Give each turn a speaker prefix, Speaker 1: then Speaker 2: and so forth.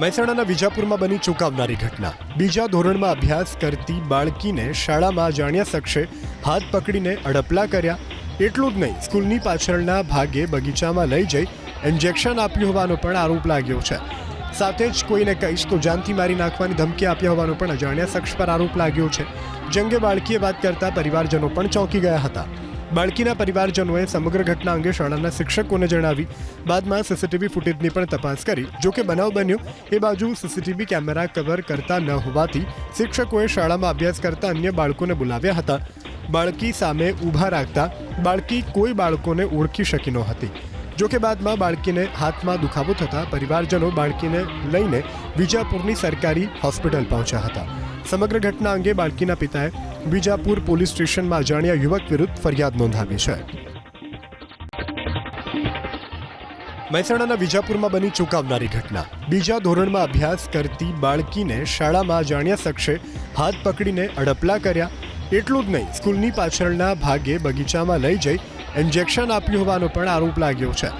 Speaker 1: મહેસાણાના વિજાપુરમાં બની ચૂકાવનારી ઘટના. બીજા ધોરણમાં અભ્યાસ કરતી બાળકીને શાળામાં જાણ્યા શખ્સે હાથ પકડીને અડપલા કર્યા. એટલું જ નહીં, સ્કૂલની પાછળના ભાગે બગીચામાં લઈ જઈ ઇન્જેક્શન આપ્યું હોવાનો પણ આરોપ લાગ્યો છે. સાથે જ કોઈને કહીશ તો જાનથી મારી નાખવાની ધમકી આપ્યા હોવાનો પણ અજાણ્યા શખ્સ પર આરોપ લાગ્યો છે. જંગે બાળકીએ વાત કરતા પરિવારજનો પણ ચોંકી ગયા હતા. બાળકીના પરિવારજનોએ સમગ્ર ઘટના અંગે શાળાના શિક્ષકોને જણાવી, બાદમાં સીસીટીવી ફૂટેજની પણ તપાસ કરી. જો કે બનાવ બન્યો, એ બાજુ સીસીટીવી કેમેરા કવર કરતા ન હોવાથી શિક્ષકોએ શાળામાં અભ્યાસ કરતા અન્ય બાળકોને બોલાવ્યા હતા. બાળકી સામે ઊભા રાખતા બાળકી કોઈ બાળકોને ઓળખી શકી નહોતી. જો કે બાદમાં બાળકીને હાથમાં દુખાવો થતાં પરિવારજનો બાળકીને લઈને વિજાપુરની સરકારી હોસ્પિટલ પહોંચ્યા હતા. સમગ્ર ઘટના અંગે બાળકીના પિતાએ વિજાપુર પોલીસ સ્ટેશનમાં અજાણ્યા યુવક વિરુદ્ધ ફરિયાદ નોંધાવી છે. મહેસાણાના વિજાપુરમાં બની ચૂકાવનારી ઘટના. બીજા ધોરણમાં અભ્યાસ કરતી બાળકીને શાળામાં અજાણ્યા શખ્સે હાથ પકડીને અડપલા કર્યા. એટલું જ નહીં, સ્કૂલની પાછળના ભાગે બગીચામાં લઈ જઈ ઇન્જેક્શન આપ્યું હોવાનો પણ આરોપ લાગ્યો છે.